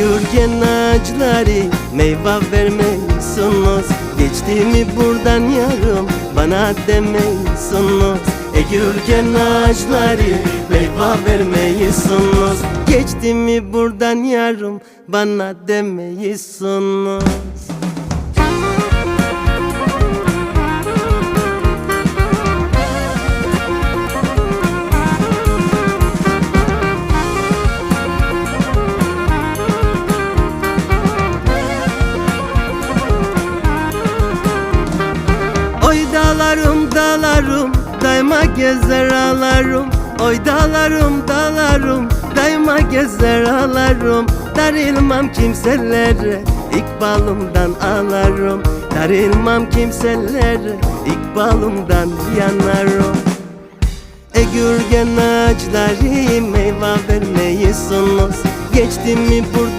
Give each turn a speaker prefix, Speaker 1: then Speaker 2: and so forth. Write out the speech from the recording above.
Speaker 1: Egürgen ağaçları meyve vermeyisunuz Geçti mi buradan yarım bana demeyisunuz Egürgen ağaçları meyve vermeyisunuz Geçti mi buradan yarım bana demeyisunuz Oy dağlarım dağlarım daima gezer ağlarım. Oy dağlarım dağlarım daima gezer ağlarım. Darılmam kimselere ikbalımdan ağlarım. Darılmam kimselere ikbalımdan yanarım. Egürgen ağaçları meyve vermeyi sunuz Geçti mi burada